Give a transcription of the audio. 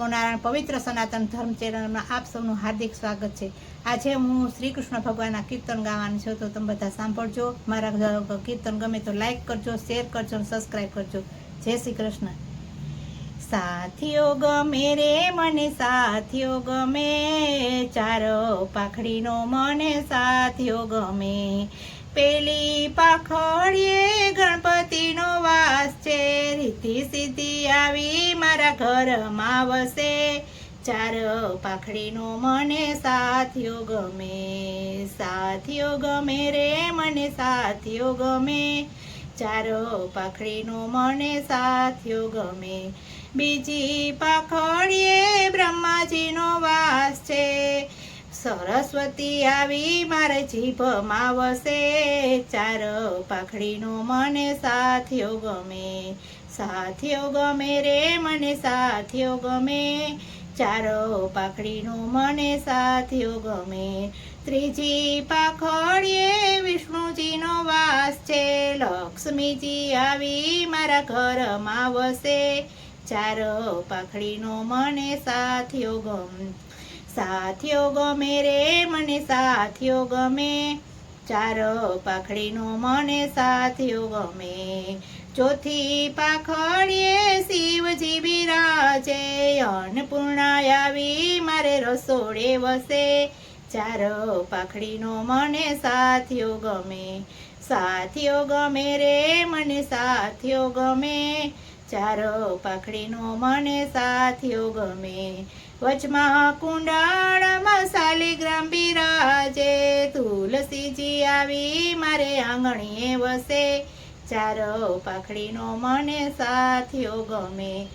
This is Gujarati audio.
નમો નારાયણ પવિત્ર સનાતન ધર્મ ચેનલમાં આપ સૌનું હાર્દિક સ્વાગત છે. આજે હું શ્રી કૃષ્ણ ભગવાનના કીર્તન ગાવાનું છું, તો તમે બધા સાંભળજો. મારા કીર્તન ગમે તો લાઈક કરજો શેર કરજો અને સબસ્ક્રાઈબ કરજો. જય શ્રી કૃષ્ણ. સાથીઓ ગમે રે મને, સાથીઓ ગમે ચારો પાખડીનો મને, સાથીઓ ગમે પેલી પાખડીએ સિદ્ધિ આવી મારા ઘરમાં વસે. ચાર પાખડીનો મને સાથીઓ ગમે. સાથીઓ ગમે રે, મને સાથીઓ ગમે. ચાર પાખડીનો મને સાથીઓ ગમે. બીજી પાખડીએ બ્રહ્માજીનો વાસ છે. સરસ્વતી આવી મારે જીભમાં વસે. ચાર પાખડીનો મને સાથીઓ ગમે. સાથીઓ ગમે રે મને, સાથીઓ ગમે. ચારો પાખડીનો મને, સાથીઓ ગમે. ત્રીજી પાખડીએ વિષ્ણુજીનો વાસ છે. લક્ષ્મીજી આવી મારા ઘરમાં વસે. ચારો પાખડીનો મને, સાથીઓ ગમ. સાથીઓ ગમે રે મને, સાથીઓ ગમે. ચારો પાખડીનો મને સાથિયો ગમે. ચોથી પાખડીએ શિવજી બિરાજે અન્નપૂર્ણા આવી મારે રસોડે વસે. ચારો પાખડીનો મને સાથિયો ગમે. સાથિયો ગમે રે, મને સાથિયો ગમે. ચારો પાખડીનો મને સાથિયો ગમે. વચમાં કુંડાળામાં શાલિગ્રામ બિરાજે તુલસીજી આવી મારે આંગણીએ વસે. ચારો પાખડીનો મને સાથીઓ ગમે.